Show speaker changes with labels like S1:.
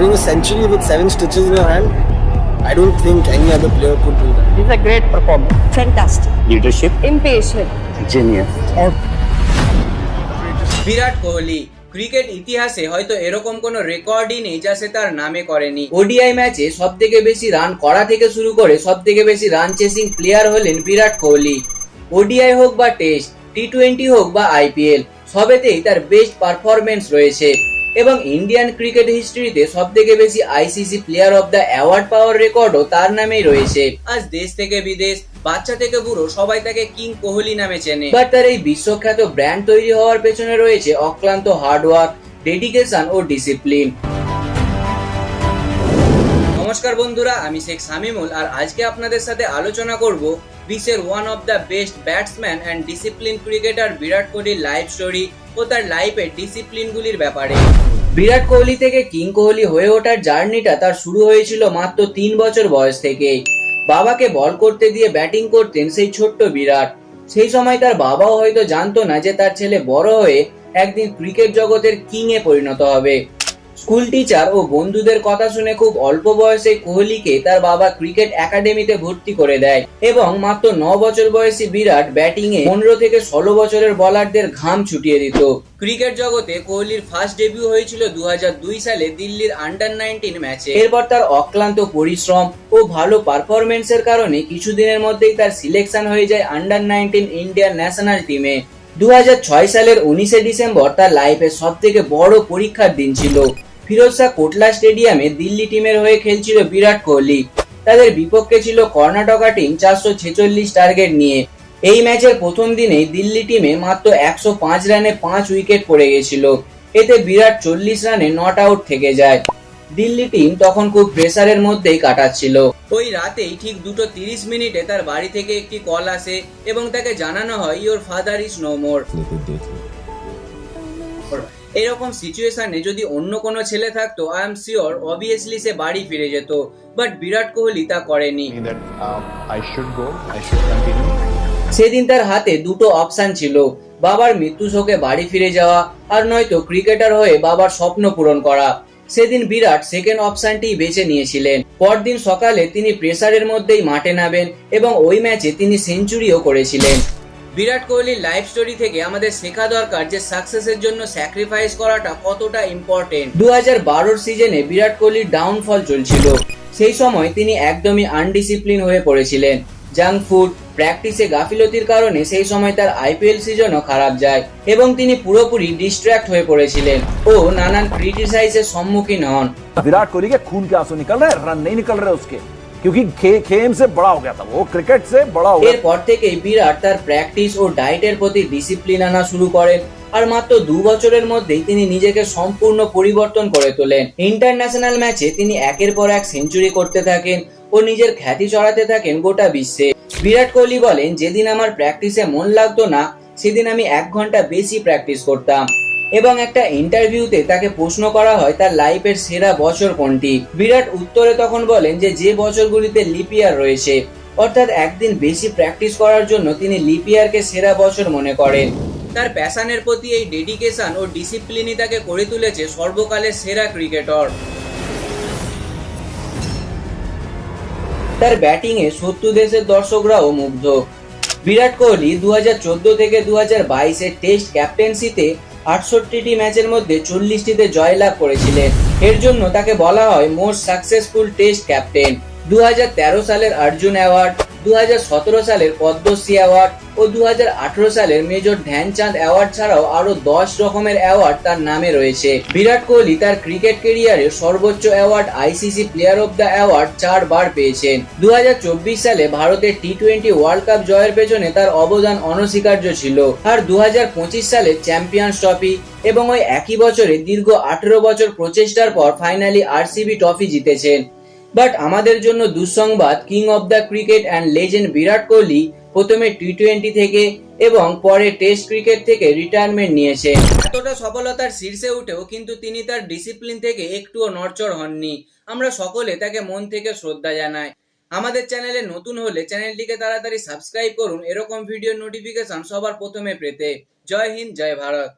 S1: scoring a century with seven stitches in your hand, I don't think any other player could do that.
S2: He's a great performer.
S3: Fantastic.
S4: leadership,
S3: Impatient.
S4: genius.
S5: Virat Kohli cricket ইতিহাসে হয়তো এরকম কোনো রেকর্ডই নেই যা সে তার নামে করেনি ODI ম্যাচে সব থেকে বেশি রান করা থেকে শুরু করে সব থেকে বেশি রান চেসিং প্লেয়ার হলেন বিরাট কোহলি ওডিআই হোক বা টেস্ট টি টোয়েন্টি হোক বা আইপিএল সবেতেই তার বেস্ট পারফরমেন্স রয়েছে এবং ইন্ডিয়ান ক্রিকেট হিস্ট্রিতে সব থেকে বেশি ICC player of the award পাওয়ার রেকর্ডও তার নামেই রয়েছে। আজ দেশ থেকে বিদেশ বাচ্চা থেকে বুড়ো সবাই তাকে কিং কোহলি নামে চেনে। বাট তার এই বিশ্বখ্যাত ব্র্যান্ড তৈরি হওয়ার পেছনে রয়েছে অক্লান্ত হার্ডওয়ার্ক ডেডিকেশন ও ডিসিপ্লিন নমস্কার বন্ধুরা আমি শেখ সামিমুল আর আজকে আপনাদের সাথে আলোচনা করব বিশ্বের one of the best batsman and discipline cricketer Virat কোহলির লাইফ স্টোরি ও তার লাইফের ডিসিপ্লিনগুলির ব্যাপারে। বিরাট কোহলি থেকে কিং কোহলি হয়ে ওঠার জার্নিটা তার শুরু হয়েছিল মাত্র তিন বছর বয়স থেকে বাবাকে বল করতে দিয়ে ব্যাটিং করতেন সেই ছোট্ট বিরাট। সেই সময় তার বাবাও হয়তো জানতো না যে তার ছেলে বড় হয়ে একদিন ক্রিকেট জগতের কিং এ পরিণত হবে। স্কুল টিচার ও বন্ধুদের কথা শুনে খুব অল্প বয়সে কোহলিকে তার বাবা ক্রিকেট একাডেমিতে ভর্তি করে দেয় এবং মাত্র ন বছর বয়সী বিরাট ব্যাটিং এ পনেরো থেকে ষোলো বছরের বলারদের ঘাম ছুটিয়ে দিত। ক্রিকেট জগতে কোহলির ফার্স্ট ডেবিউ হয়েছিল দু হাজার দুই সালে দিল্লির আন্ডার নাইনটিন ম্যাচে এরপর তার অক্লান্ত পরিশ্রম ও ভালো পারফরমেন্সের কারণে কিছুদিনের মধ্যেই তার সিলেকশন হয়ে যায় আন্ডার নাইনটিন ইন্ডিয়ান ন্যাশনাল টিমে দুই হাজার ছয় সালের উনিশে ডিসেম্বর তার লাইফের সব থেকে বড় পরীক্ষার দিন ছিল। ফিরোজ শাহ কোটলা স্টেডিয়ামে দিল্লি টিমের হয়ে খেলছিল বিরাট কোহলি। তাদের বিপক্ষে ছিল কর্ণাটকা টিম চারশো ছেচল্লিশ টার্গেট নিয়ে। এই ম্যাচের প্রথম দিনেই দিল্লি টিমে মাত্র একশো পাঁচ রানে পাঁচ উইকেট পড়ে গেছিল। এতে বিরাট চল্লিশ রানে নট আউট থেকে যায়। দিল্লি টিম তখন খুব প্রেসারের মধ্যেই কাটাচ্ছিল। ওই রাতেই ঠিক দুটো তিরিশ মিনিটে তার বাড়ি থেকে একটি কল আসে এবং তাকে জানানো হয় your father is no more এরকম সিচুয়েশনে যদি অন্য কোনো ছেলে থাকতো আই এম শিওর অবভিয়াসলি সে বাড়ি ফিরে যেত। বাট বিরাট কোহলি তা করেনি।
S6: Um.
S5: সেদিন তার হাতে দুটো অপশন ছিল। বাবার মৃত্যু শোকে বাড়ি ফিরে যাওয়া আর নয়তো ক্রিকেটার হয়ে বাবার স্বপ্ন পূরণ করা। সেদিন বিরাট সেকেন্ড অপশনটি বেছে নিয়েছিলেন। পরদিন সকালে তিনি প্রেসারের মধ্যেই মাঠে নামেন এবং ওই ম্যাচে তিনি সেঞ্চুরিও করেছিলেন। বিরাট কোহলির লাইফ স্টোরি থেকে আমাদের শেখা দরকার যে সাকসেসের জন্য স্যাক্রিফাইস করাটা কতটা ইম্পর্টেন্ট দু হাজার সিজনে বিরাট কোহলির ডাউনফল চলছিল। সেই সময় তিনি একদমই আনডিসিপ্লিন হয়ে পড়েছিলেন। জাঙ্ক ফুড প্র্যাকটিসে গাফিলতির কারণে সেই সময় তার আইপিএল সিজনও খারাপ যায় এবং তিনি পুরোপুরি ডিস্ট্র্যাক্ট হয়ে পড়েছিলেন ও নানান ক্রিটিসাইজের সম্মুখীন হন।
S7: বিরাট কোহলিকে খুন কে আসো নিকল রে রান নেই নিকাল রে উসকে क्योंकि खे, खेम से बड़ा हो गया था वो क्रिकेट से बड़ा हो गया
S5: এরপর থেকেই বিরাট তার প্র্যাকটিস ও ডায়েটের প্রতি ডিসিপ্লিন আনা শুরু করেন আর মাত্র দু বছরের মধ্যেই তিনি নিজেকে সম্পূর্ণ পরিবর্তন করে তোলেন ইন্টারন্যাশনাল ম্যাচে তিনি একের পর এক সেঞ্চুরি করতে থাকেন ও নিজের খ্যাতি চড়াতে থাকেন গোটা বিশ্বে বিরাট কোহলি বলেন যেদিন আমার প্র্যাকটিসে মন লাগতো না সেদিন আমি এক ঘন্টা বেশি প্র্যাকটিস করতাম এবং একটা ইন্টারভিউতে তাকে প্রশ্ন করা হয় তার লাইফের সেরা বছর কোনটি? বিরাট উত্তরে তখন বলেন যে যে বছরগুলিতে লিপিয়ার রয়েছে, অর্থাৎ একদিন বেশি প্র্যাকটিস করার জন্য তিনি লিপিয়ারকে সেরা বছর মনে করেন। তার প্যাশনের প্রতি এই ডেডিকেশন ও ডিসিপ্লিনই তাকে করে তুলেছে সর্বকালের সেরা ক্রিকেটর তার ব্যাটিংয়ে শত্রু দেশের দর্শকরাও মুগ্ধ। বিরাট কোহলি দু থেকে দু হাজার টেস্ট ক্যাপ্টেন্সিতে আটষট্টিটি ম্যাচের মধ্যে চল্লিশটিতে জয়লাভ করেছিলেন। এর জন্য তাকে বলা হয় মোস্ট সাকসেসফুল টেস্ট ক্যাপ্টেন। দু হাজার তেরো সালের অর্জুন অ্যাওয়ার্ড দু হাজার সতেরো সালের পদ্মশ্রী অ্যাওয়ার্ড ও দু হাজার আঠারো সালের মেজর ধ্যানচাঁদ অ্যাওয়ার্ড ছাড়াও আরও দশ রকমের অ্যাওয়ার্ড তার নামে রয়েছে। বিরাট কোহলি তার ক্রিকেট কেরিয়ারে সর্বোচ্চ award ICC player of the award চারবার পেয়েছেন। দু হাজার চব্বিশ সালে ভারতের টি টোয়েন্টি ওয়ার্ল্ড কাপ জয়ের পেছনে তার অবদান অনস্বীকার্য ছিল। আর দু সালে চ্যাম্পিয়ন্স ট্রফি এবং ওই একই বছরে দীর্ঘ আঠেরো বছর প্রচেষ্টার পর ফাইনালি আরসিবি ট্রফি জিতেছেন। বাট আমাদের জন্য দুঃসংবাদ king of the cricket and legend Virat Kohli প্রথমে টি টোয়েন্টি থেকে এবং পরে টেস্ট ক্রিকেট থেকে রিটায়ারমেন্ট নিয়েছে। এতটা সফলতার শীর্ষে উঠেও কিন্তু তিনি তার ডিসিপ্লিন থেকে একটুও নড়চড় হননি। আমরা সকলে তাকে মন থেকে শ্রদ্ধা জানাই। আমাদের চ্যানেলে নতুন হলে চ্যানেলটিকে তাড়াতাড়ি সাবস্ক্রাইব করুন। এরকম ভিডিও নোটিফিকেশন সবার প্রথমে পেতে। জয় হিন্দ, জয় ভারত।